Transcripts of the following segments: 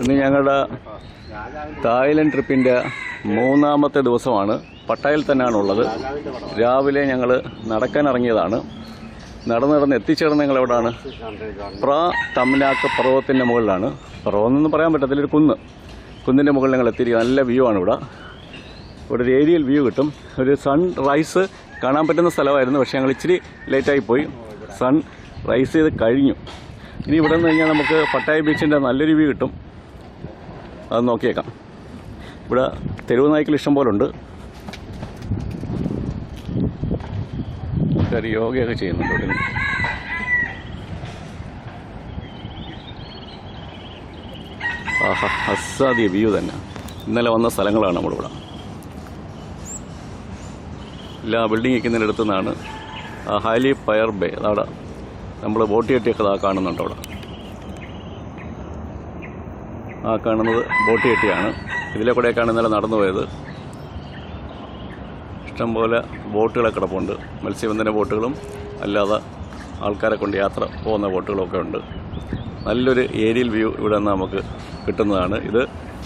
ഇന്ന് ഞങ്ങളുടെ തായ്ലൻഡ് ട്രിപ്പിന്റെ മൂന്നാമത്തെ ദിവസമാണ്. പട്ടായിൽ തന്നെയാണ് ഉള്ളത് രാവിലെ ഞങ്ങൾ നടക്കാൻ ഇറങ്ങിയതാണ് നടന്ന് നടന്ന് എത്തിച്ചേർന്ന് ഞങ്ങൾ എവിടെയാണ് പ്രാ തമിനാക്ക് പർവതത്തിന്റെ മുകളിലാണ്. പർവതം എന്നൊന്നും പറയാൻ പറ്റത്തില്ല ഒരു കുന്ന്. കുന്നിന്റെ മുകളിൽ ഞങ്ങൾ എത്തിയിരിക്കുക നല്ല വ്യൂ ആണ് ഇവിടെ. ഇവിടെ ഒരു ഏരിയൽ വ്യൂ കിട്ടും. ഒരു സൺ റൈസ് കാണാൻ പറ്റുന്ന സ്ഥലമായിരുന്നു. പക്ഷേ ഞങ്ങൾ ഇച്ചിരി ലേറ്റായി പോയി. സൺ റൈസ് ചെയ്ത് കഴിഞ്ഞു. ഇനി ഇവിടെ നിന്ന് കഴിഞ്ഞാൽ നമുക്ക് പട്ടായ ബീച്ചിന്റെ നല്ലൊരു വ്യൂ കിട്ടും. അത് നോക്കിയേക്കാം. ഇവിടെ തെരുവ് നായ്ക്കൾ ഇഷ്ടം പോലെ ഉണ്ട് ആൾക്കാർ യോഗയൊക്കെ ചെയ്യുന്നുണ്ട് ഇവിടെ. ആഹാ അസാധ്യ വ്യൂ തന്നെ. ഇന്നലെ വന്ന സ്ഥലങ്ങളാണ് നമ്മളിവിടെ എല്ലാ ബിൽഡിംഗ് നിൽക്കുന്നതിന്റെ അടുത്തു നിന്നാണ് ഫയർ ഹാലി പയർ ബേ അതവിടെ നമ്മൾ ബോട്ട് കെട്ടിയൊക്കെ കാണുന്നുണ്ട് അവിടെ. കാണുന്നത് ബോട്ട് കെട്ടിയാണ്. ഇതിലെ കൂടെയൊക്കെയാണ് ഇന്നലെ നടന്നു പോയത്. ഇഷ്ടംപോലെ ബോട്ടുകളൊക്കെ കിടപ്പുണ്ട്. മത്സ്യബന്ധന ബോട്ടുകളും അല്ലാതെ ആൾക്കാരെ കൊണ്ട് യാത്ര പോകുന്ന ബോട്ടുകളൊക്കെ ഉണ്ട്. നല്ലൊരു ഏരിയൽ വ്യൂ ഇവിടെ നിന്ന് നമുക്ക് കിട്ടുന്നതാണ്. ഇത്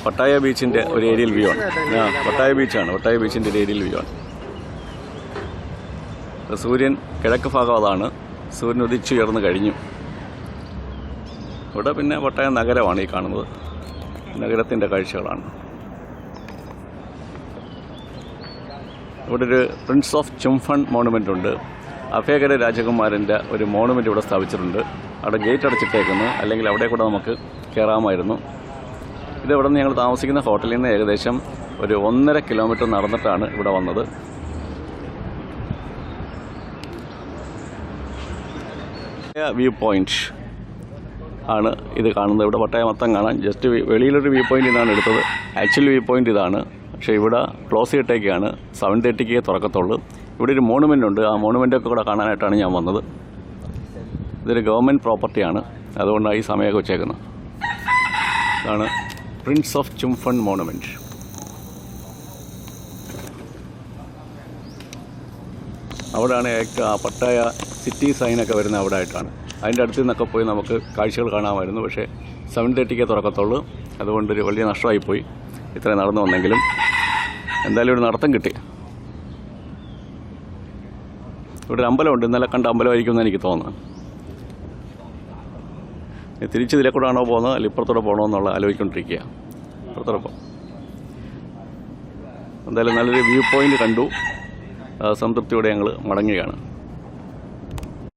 പട്ടായ ബീച്ചിന്റെ ഒരു ഏരിയൽ വ്യൂ ആണ്. ആ പട്ടായ ബീച്ചാണ്. പട്ടായ ബീച്ചിന്റെ ഒരു ഏരിയൽ വ്യൂ ആണ്. സൂര്യൻ കിഴക്ക് ഭാഗം അതാണ്. സൂര്യൻ ഉദിച്ചുയർന്നു കഴിഞ്ഞു. ഇവിടെ പിന്നെ പട്ടായ നഗരമാണ് ഈ കാണുന്നത്. നഗരത്തിന്റെ കാഴ്ചകളാണ്. ഇവിടെ ഒരു പ്രിൻസ് ഓഫ് ചുംഫൺ മോണുമെന്റ് ഉണ്ട്. അഭയകര രാജകുമാരന്റെ ഒരു മോണുമെന്റ് ഇവിടെ സ്ഥാപിച്ചിട്ടുണ്ട്. അവിടെ ഗേറ്റ് അടച്ചിട്ടേക്കുന്നു. അല്ലെങ്കിൽ അവിടെ കൂടെ നമുക്ക് കയറാമായിരുന്നു ഇത് നിന്ന് ഞങ്ങൾ താമസിക്കുന്ന ഹോട്ടലിൽ നിന്ന് ഏകദേശം ഒരു ഒന്നര കിലോമീറ്റർ നടന്നിട്ടാണ് ഇവിടെ വന്നത്. വ്യൂ പോയിന്റ് ആണ് ഇത് കാണുന്നത്. ഇവിടെ പട്ടായ മൊത്തം കാണാൻ ജസ്റ്റ് വെളിയിലൊരു വ്യൂ പോയിന്റ് ഇതാണ് എടുത്തത്. ആക്ച്വൽ വ്യൂ പോയിന്റ് ഇതാണ്. പക്ഷേ ഇവിടെ ക്ലോസ് ചെയ്തിട്ടേക്കാണ് സെവൻ തേർട്ടിക്ക് തുറക്കത്തുള്ളൂ. ഇവിടെ ഒരു മോണുമെന്റ് ഉണ്ട്. ആ മോണുമെന്റൊക്കെ കൂടെ കാണാനായിട്ടാണ് ഞാൻ വന്നത്. ഇതൊരു ഗവൺമെന്റ് പ്രോപ്പർട്ടിയാണ് അതുകൊണ്ടാണ് ഈ സമയമൊക്കെ വെച്ചേക്കുന്നത്. ഇതാണ് പ്രിൻസ് ഓഫ് ചുംഫൺ മോണുമെന്റ് അവിടെയാണ് പട്ടായ സിറ്റി സൈനൊക്കെ വരുന്ന അവിടെ ആയിട്ടാണ് അതിന്റെ അടുത്ത് നിന്നൊക്കെ പോയി നമുക്ക് കാഴ്ചകൾ കാണാമായിരുന്നു. പക്ഷേ സെവൻ തേർട്ടിക്കേ തുറക്കത്തുള്ളൂ. അതുകൊണ്ടൊരു വലിയ നഷ്ടമായി പോയി. ഇത്രയും നടന്നു വന്നെങ്കിലും എന്തായാലും ഒരു നടത്തം കിട്ടി. ഇവിടെ ഒരു അമ്പലമുണ്ട് ഇന്നലെ കണ്ട അമ്പലമായിരിക്കും എന്ന് എനിക്ക് തോന്നുന്നു. തിരിച്ച് ഇതിലെ കൂടെ ആണോ പോകുന്നത് അല്ലെങ്കിൽ ഇപ്പുറത്തൂടെ പോകണമെന്നുള്ള ആലോചിക്കൊണ്ടിരിക്കുക ഇപ്പുറത്തൂടെ പോകും എന്തായാലും നല്ലൊരു വ്യൂ പോയിന്റ് കണ്ടു. സംതൃപ്തിയോടെ ഞങ്ങൾ മടങ്ങുകയാണ്.